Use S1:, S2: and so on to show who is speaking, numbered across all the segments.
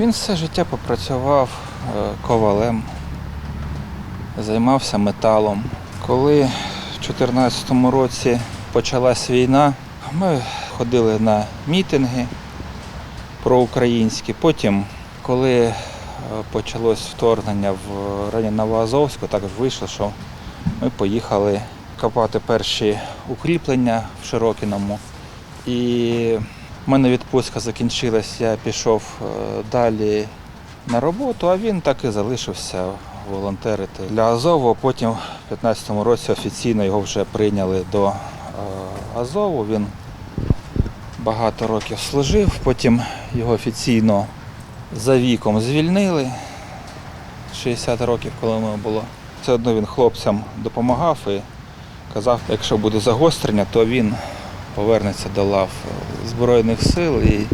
S1: Він все життя попрацював е, ковалем, займався металом. Коли в 2014 році почалась війна, ми ходили на мітинги проукраїнські. Потім, коли е, почалось вторгнення в район Новоазовську, так вийшло, що ми поїхали копати перші укріплення в Широкіному. І в мене відпустка закінчилась, я пішов е, далі на роботу, а він так і залишився волонтерити для Азову. Потім в 2015 році офіційно його вже прийняли до е, Азову. Він багато років служив, потім його офіційно за віком звільнили. 60 років, коли йому було. Все одно він хлопцям допомагав і казав, якщо буде загострення, то він повернеться до лав Збройних сил. І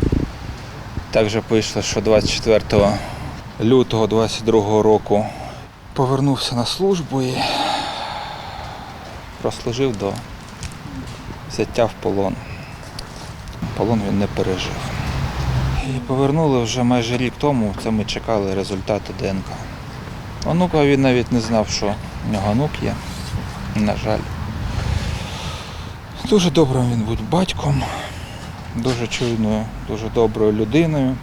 S1: також вийшло, що 24 лютого 22 року повернувся на службу і прослужив до взяття в полон. Полон він не пережив. І повернули вже майже рік тому, це ми чекали результати ДНК. Онука він навіть не знав, що в нього онук є, на жаль. Дуже добрим він був батьком, дуже чуйною, дуже доброю людиною.